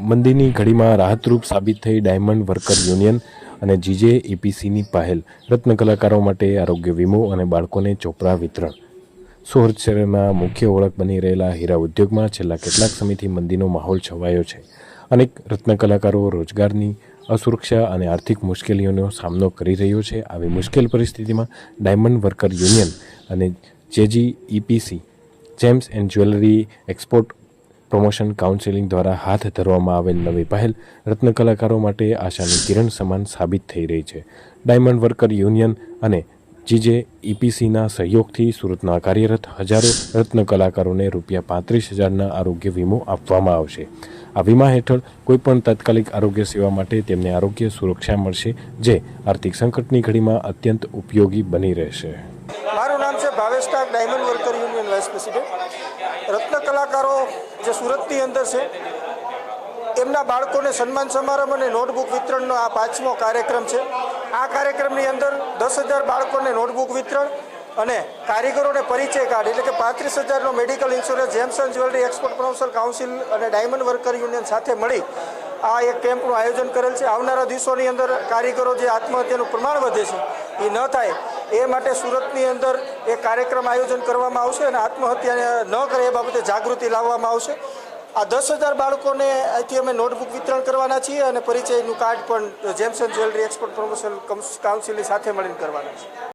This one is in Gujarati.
મંદીની ઘડીમાં રાહતરૂપ સાબિત થઈ ડાયમંડ વર્કર યુનિયન અને જીજે એપીસીની પહેલ. રત્ન કલાકારો માટે આરોગ્ય વીમો અને બાળકોને ચોપડા વિતરણ. સોહર શહેરના મુખ્ય ઓળખ બની રહેલા હીરા ઉદ્યોગમાં છેલ્લા કેટલાક સમયથી મંદીનો માહોલ છવાયો છે. અનેક રત્ન કલાકારો રોજગારની અસુરક્ષા અને આર્થિક મુશ્કેલીઓનો સામનો કરી રહ્યો છે. આવી મુશ્કેલ પરિસ્થિતિમાં ડાયમંડ વર્કર યુનિયન અને JG EPC, gems and jewellery export promotion counselling દ્વારા હાથ ધરવામાં આવેલ નવી પહેલ રત્ન કલાકારો માટે આશાની કિરણ સમાન સાબિત થઈ રહી છે. ડાયમંડ વર્કર યુનિયન અને જીજે ઈપીસીના સહયોગથી સુરતના કાર્યરત હજારો રત્ન કલાકારોને રૂપિયા પાંત્રીસ હજારના આરોગ્ય વીમો આપવામાં આવશે. આ વીમા હેઠળ કોઈપણ તાત્કાલિક આરોગ્ય સેવા માટે તેમને આરોગ્ય સુરક્ષા મળશે, જે આર્થિક સંકટની ઘડીમાં અત્યંત ઉપયોગી બની રહેશે. મારું નામ છે Bhavesh diamond worker union vice president. રત્ન કલાકારો જે સુરતની અંદર છે, એમના બાળકોને સન્માન સમારંભ અને નોટબુક વિતરણનો આ પાંચમો કાર્યક્રમ છે. આ કાર્યક્રમની અંદર દસ હજાર બાળકોને નોટબુક વિતરણ અને કારીગરોને પરિચય કાર્ડ, એટલે કે પાંત્રીસ હજારનો medical insurance gems and jewellery export promotion council અને ડાયમંડ વર્કર યુનિયન સાથે મળી આ એક કેમ્પનું આયોજન કરેલ છે. આવનારા દિવસોની અંદર કારીગરો જે આત્મહત્યાનું પ્રમાણ વધે છે, એ ન થાય, એ માટે સુરતની અંદર એક કાર્યક્રમ આયોજન કરવામાં આવશે અને આત્મહત્યા ન કરે એ બાબતે જાગૃતિ લાવવામાં આવશે. આ દસ હજાર બાળકોને અહીંથી અમે નોટબુક વિતરણ કરવાના છીએ અને પરિચયનું કાર્ડ પણ gems and jewellery export promotion કાઉન્સિલની સાથે મળીને કરવાના છે